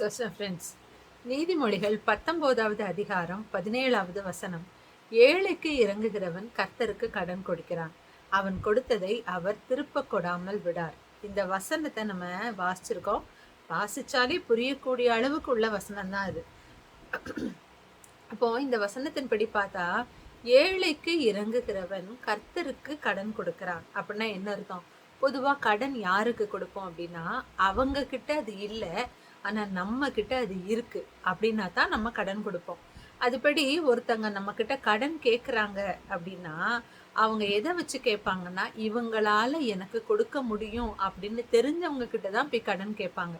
Friends நீதிமொழிகள் பத்தொன்பதாவது அதிகாரம் பதினேழாவது வசனம். ஏழைக்கு இறங்குகிறவன் கர்த்தருக்கு கடன் கொடுக்கிறான். அவன் கொடுத்ததை அவர் திருப்ப கொடாமல் விடார். இந்த வசனத்தை நம்ம வாசிச்சிருக்கோம். வாசிச்சாலே புரியக்கூடிய அளவுக்கு உள்ள வசனம் தான் அது அப்போ இந்த வசனத்தின்படி பார்த்தா ஏழைக்கு இறங்குகிறவன் கர்த்தருக்கு கடன் கொடுக்கிறான். அப்படின்னா என்ன அர்த்தம்? பொதுவா கடன் யாருக்கு கொடுப்போம் அப்படின்னா அவங்க கிட்ட அது இல்லை. ஆனால் நம்மக்கிட்ட அது இருக்குது அப்படின்னா தான் நம்ம கடன் கொடுப்போம். அதுபடி ஒருத்தங்க நம்மக்கிட்ட கடன் கேட்குறாங்க அப்படின்னா அவங்க எதை வச்சு கேட்பாங்கன்னா இவங்களால எனக்கு கொடுக்க முடியும் அப்படின்னு தெரிஞ்சவங்க கிட்ட தான் போய் கடன் கேட்பாங்க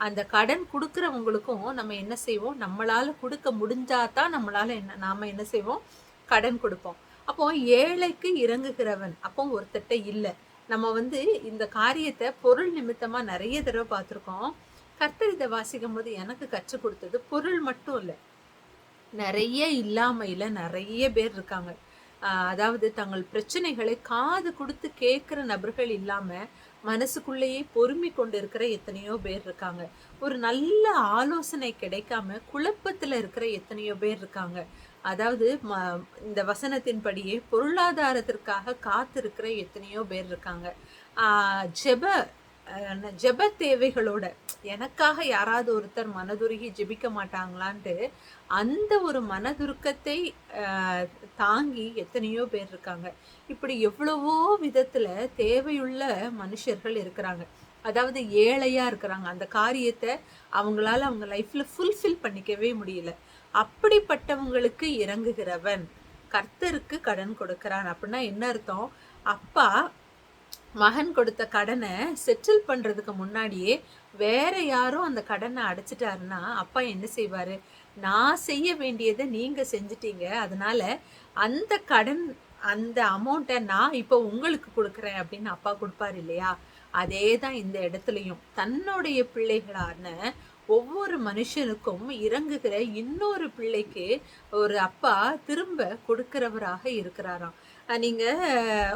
அந்த கடன் கொடுக்குறவங்களுக்கும் நம்ம என்ன செய்வோம்? நம்மளால கொடுக்க முடிஞ்சா தான் நம்மளால என்ன நாம என்ன செய்வோம்? கடன் கொடுப்போம். அப்போ ஏழைக்கு இறங்குகிறவன் அப்போ ஒருத்தட்ட இல்லை. நம்ம வந்து இந்த காரியத்தை பொருள் நிமித்தமா நிறைய தடவை பார்த்துருக்கோம். கர்த்தர் இதை வாசிக்கும் போது எனக்கு கற்றுக் கொடுத்தது பொருள் மட்டும் இல்லை. நிறைய இல்லாமையில் நிறைய பேர் இருக்காங்க. அதாவது தங்கள் பிரச்சனைகளை காது கொடுத்து கேட்குற நபர்கள் இல்லாமல் மனசுக்குள்ளேயே பொறுமை கொண்டு இருக்கிற எத்தனையோ பேர் இருக்காங்க. ஒரு நல்ல ஆலோசனை கிடைக்காம குழப்பத்தில் இருக்கிற எத்தனையோ பேர் இருக்காங்க. அதாவது ம இந்த வசனத்தின்படியே பொருளாதாரத்திற்காக காத்திருக்கிற எத்தனையோ பேர் இருக்காங்க. ஜெப ஜெப தேவைகளோட எனக்காக யாராவது ஒருத்தர் மனதுருகி ஜெபிக்க மாட்டாங்களான்ட்டு அந்த ஒரு மனதுருக்கத்தை தாங்கி எத்தனையோ பேர் இருக்காங்க. இப்படி எவ்வளவோ விதத்துல தேவையுள்ள மனுஷர்கள் இருக்கிறாங்க. அதாவது ஏழையா இருக்கிறாங்க. அந்த காரியத்தை அவங்களால அவங்க லைஃப்ல ஃபுல்ஃபில் பண்ணிக்கவே முடியல. அப்படிப்பட்டவங்களுக்கு இறங்குகிறவன் கர்த்தருக்கு கடன் கொடுக்கிறான். அப்படின்னா என்ன அர்த்தம்? அப்பா மகன் கொடுத்த கடனை செட்டில் பண்ணுறதுக்கு முன்னாடியே வேற யாரும் அந்த கடனை அடைச்சிட்டாருன்னா அப்பா என்ன செய்வார்? நான் செய்ய வேண்டியதை நீங்கள் செஞ்சிட்டீங்க. அதனால அந்த கடன் அந்த அமௌண்ட்டை நான் இப்போ உங்களுக்கு கொடுக்குறேன் அப்படின்னு அப்பா கொடுப்பாரு இல்லையா? அதே தான் இந்த இடத்துலையும். தன்னுடைய பிள்ளைகளான ஒவ்வொரு மனுஷனுக்கும் இறங்குகிற இன்னொரு பிள்ளைக்கு ஒரு அப்பா திரும்ப கொடுக்கிறவராக இருக்கிறாராம். நீங்க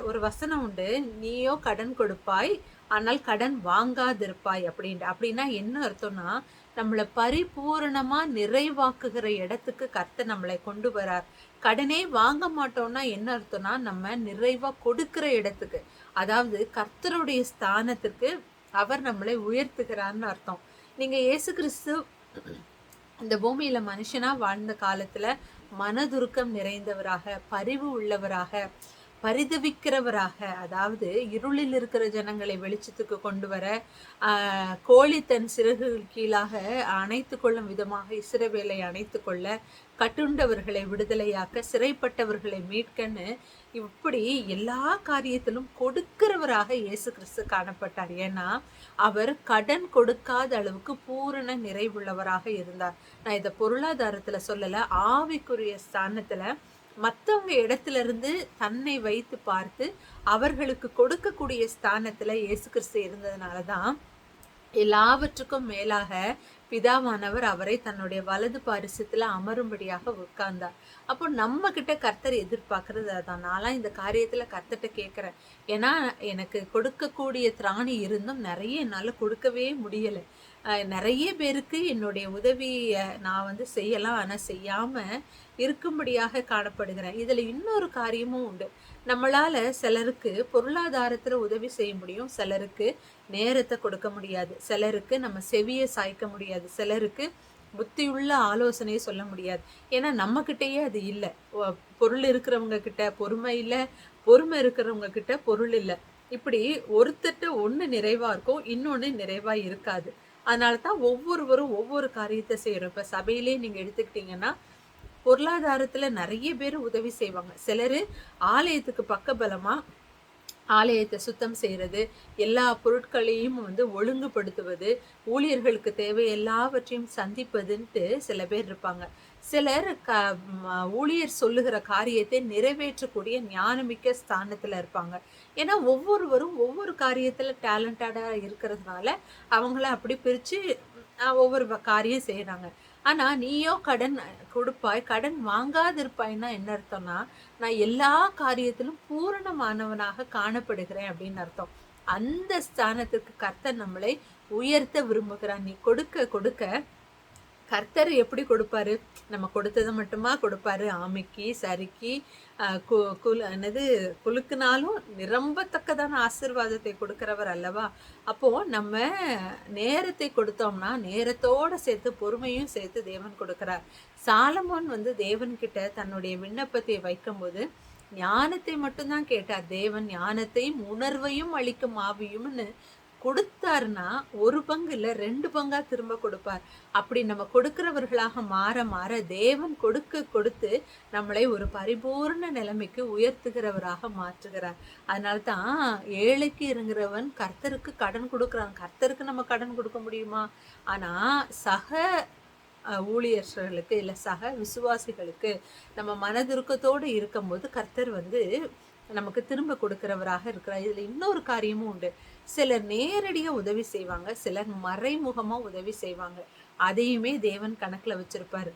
ஒரு வசனம் உண்டு. நீயோ கடன் கொடுப்பாய் ஆனால் கடன் வாங்காதிருப்பாய் அப்படின்ட்டு அப்படின்னா என்ன அர்த்தம்னா நம்மளை பரிபூரணமா நிறைவாக்குகிற இடத்துக்கு கர்த்தர் நம்மளை கொண்டு வரார். கடனே வாங்க மாட்டோம்னா என்ன அர்த்தம்னா நம்ம நிறைவா கொடுக்கிற இடத்துக்கு. அதாவது கர்த்தருடைய ஸ்தானத்துக்கு அவர் நம்மளை உயர்த்துகிறார்னு அர்த்தம். நீங்க இயேசு கிறிஸ்து இந்த பூமியில் மனுஷனா வாழ்ந்த காலத்துல மனதுருக்கம் நிறைந்தவராக பரிவு உள்ளவராக பரிதவிக்கிறவராக அதாவது இருளில் இருக்கிற ஜனங்களை வெளிச்சத்துக்கு கொண்டு வர கோழி தன் சிறகுகள் கீழாக அணைத்து கொள்ளும் விதமாக இசிறவேலை அணைத்து கொள்ள கட்டுண்டவர்களை விடுதலையாக்க சிறைப்பட்டவர்களை மீட்கன்னு இப்படி எல்லா காரியத்திலும் கொடுக்கிறவராக இயேசு கிறிஸ்து காணப்பட்டார். ஏன்னா அவர் கடன் கொடுக்காத அளவுக்கு பூரண நிறைவுள்ளவராக இருந்தார். நான் இதை பொருளாதாரத்தில் சொல்லலை ஆவிக்குரிய ஸ்தானத்தில் மற்றவங்க இடத்துல இருந்து தன்னை வைத்து பார்த்து அவர்களுக்கு கொடுக்கக்கூடிய ஸ்தானத்துல இயேசு கிறிஸ்து இருந்ததுனால தான் எல்லாவற்றுக்கும் மேலாக பிதாவானவர் அவரை தன்னுடைய வலது பாரிசத்துல அமரும்படியாக உட்கார்ந்தார். அப்போ நம்ம கிட்ட கர்த்தர் எதிர்பார்க்கறது அதான். நான்லாம் இந்த காரியத்துல கர்த்தர்கிட்ட கேட்கிறேன். ஏன்னா எனக்கு கொடுக்கக்கூடிய திராணி இருந்தும் நிறைய என்னால கொடுக்கவே முடியல. நிறைய பேருக்கு என்னுடைய உதவியை நான் வந்து செய்யலாம் ஆனால் செய்யாமல் இருக்கும்படியாக காணப்படுகிறேன். இதில் இன்னொரு காரியமும் உண்டு. நம்மளால் சிலருக்கு பொருளாதாரத்தில் உதவி செய்ய முடியும் சிலருக்கு நேரத்தை கொடுக்க முடியாது சிலருக்கு நம்ம செவியை சாய்க்க முடியாது சிலருக்கு புத்தியுள்ள ஆலோசனையை சொல்ல முடியாது. ஏன்னா நம்மக்கிட்டேயே அது இல்லை. பொருள் இருக்கிறவங்க கிட்ட பொறுமை இல்லை பொறுமை இருக்கிறவங்க கிட்ட பொருள் இல்லை. இப்படி ஒருத்தட்ட ஒன்று நிறைவாக இருக்கும் இன்னொன்று நிறைவாக இருக்காது. அதனால தான் ஒவ்வொருவரும் ஒவ்வொரு காரியத்தை செய்யறோம். இப்ப சபையிலே நீங்க எடுத்துக்கிட்டீங்கன்னா பொருளாதாரத்துல நிறைய பேர் உதவி செய்வாங்க. சிலர் ஆலயத்துக்கு பக்கபலமா ஆலயத்தை சுத்தம் செய்யறது எல்லா பொருட்களையும் வந்து ஒழுங்குபடுத்துவது ஊழியர்களுக்கு தேவை எல்லாவற்றையும் சந்திப்பதுன்ட்டு சில பேர் இருப்பாங்க. சிலர் க ஊழியர் சொல்லுகிற காரியத்தை நிறைவேற்றக்கூடிய ஞானமிக்க ஸ்தானத்தில் இருப்பாங்க. ஏன்னா ஒவ்வொருவரும் ஒவ்வொரு காரியத்தில் டேலண்டடாக இருக்கிறதுனால அவங்கள அப்படி பிரித்து ஒவ்வொரு காரியம் செய்கிறாங்க ஆனால் நீயோ கடன் கொடுப்பாய் கடன் வாங்காதிருப்பாய்னா என்ன அர்த்தம்னா நான் எல்லா காரியத்திலும் பூரணமானவனாக காணப்படுகிறேன் அப்படின்னு அர்த்தம். அந்த ஸ்தானத்துக்கு கர்த்தர் நம்மளை உயர்த்த விரும்புகிறான் நீ கொடுக்க கொடுக்க கர்த்தர் எப்படி கொடுப்பாரு? நம்ம கொடுத்ததை மட்டுமா கொடுப்பாரு? ஆமைக்கு சரிக்கு கு- குலு என்னது குலுக்குனாலும் நிரம்பத்தக்கதான ஆசீர்வாதத்தை கொடுக்கிறவர் அல்லவா? அப்போ நம்ம நேரத்தை கொடுத்தோம்னா நேரத்தோட சேர்த்து பொறுமையும் சேர்த்து தேவன் கொடுக்கிறார். சாலமோன் வந்து தேவன்கிட்ட தன்னுடைய விண்ணப்பத்தை வைக்கும்போது ஞானத்தை மட்டும்தான் கேட்டார். தேவன் ஞானத்தையும் உணர்வையும் அளிக்கும் ஆவியும்னு கொடுத்தாருன்னா ஒரு பங்கு இல்லை ரெண்டு பங்கா திரும்ப கொடுப்பார். அப்படி நம்ம கொடுக்கிறவர்களாக மாற மாற தேவன் கொடுக்க கொடுத்து நம்மளை ஒரு பரிபூர்ண நிலைமைக்கு உயர்த்துகிறவராக மாற்றுகிறார். அதனால தான் ஏழைக்கு இருங்கிறவன் கர்த்தருக்கு கடன் கொடுக்குறான். கர்த்தருக்கு நம்ம கடன் கொடுக்க முடியுமா? ஆனால் சக ஊழியர்களுக்கு இல்லை சக விசுவாசிகளுக்கு நம்ம மனதுருக்கத்தோடு இருக்கும்போது கர்த்தர் வந்து நமக்கு திரும்ப கொடுக்கிறவராக இருக்கிறார். இதில் இன்னொரு காரியமும் உண்டு. சிலர் நேரடியாக உதவி செய்வாங்க சிலர் மறைமுகமாக உதவி செய்வாங்க. அதையுமே தேவன் கணக்கில் வச்சிருப்பாரு.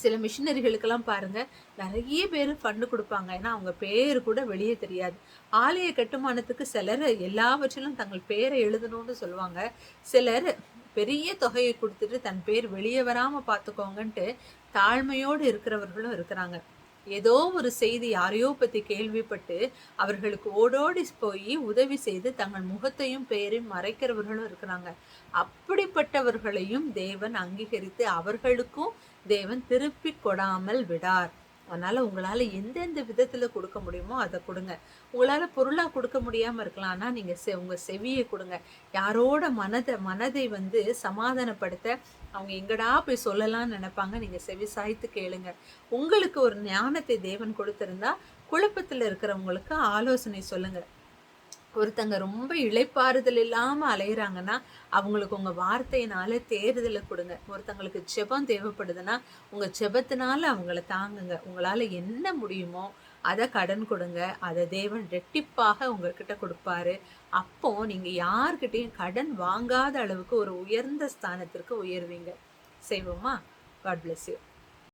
சில மிஷினரிகளுக்கெல்லாம் பாருங்க நிறைய பேர் ஃபண்டு கொடுப்பாங்க. ஏன்னா அவங்க பேர் கூட வெளியே தெரியாது. ஆலய கட்டுமானத்துக்கு சிலர் எல்லாவற்றிலும் தங்கள் பேரை எழுதணும்னு சொல்லுவாங்க. சிலர் பெரிய தொகையை கொடுத்துட்டு தன் பேர் வெளியே வராமல் பார்த்துக்கோங்கன்ட்டு தாழ்மையோடு இருக்கிறவர்களும் இருக்கிறாங்க. ஏதோ ஒரு செய்தி யாரையோ பற்றி கேள்விப்பட்டு அவர்களுக்கு ஓடோடி போய் உதவி செய்து தங்கள் முகத்தையும் பெயரையும் மறைக்கிறவர்களும் இருக்கிறாங்க. அப்படிப்பட்டவர்களையும் தேவன் அங்கீகரித்து அவர்களுக்கும் தேவன் திருப்பி கொடாமல் விடார். அதனால் உங்களால் எந்தெந்த விதத்தில் கொடுக்க முடியுமோ அதை கொடுங்க. உங்களால் பொருளாக கொடுக்க முடியாமல் இருக்கலாம். ஆனால் நீங்கள் செ- உங்கள் செவியை கொடுங்க. யாரோட மனதை மனதை வந்து சமாதானப்படுத்த அவங்க எங்கடா போய் சொல்லலாம்னு நினைப்பாங்க நீங்கள் செவி சாய்த்து கேளுங்க. உங்களுக்கு ஒரு ஞானத்தை தேவன் கொடுத்துருந்தா குழப்பத்தில் இருக்கிறவங்களுக்கு ஆலோசனை சொல்லுங்கள் ஒருத்தங்க ரொம்ப இழைப்பாறுதல் இல்லாமல் அலையிறாங்கன்னா அவங்களுக்கு உங்கள் வார்த்தையினால தேர்தலை கொடுங்க. ஒருத்தங்களுக்கு செபம் தேவைப்படுதுன்னா உங்கள் செபத்தினால அவங்கள தாங்குங்க. உங்களால் என்ன முடியுமோ அதை கடன் கொடுங்க. அதை தேவன் ரெட்டிப்பாக உங்ககிட்ட கொடுப்பாரு. அப்போ நீங்கள் யார்கிட்டையும் கடன் வாங்காத அளவுக்கு ஒரு உயர்ந்த ஸ்தானத்திற்கு உயர்வீங்க. செய்வோமா? God bless you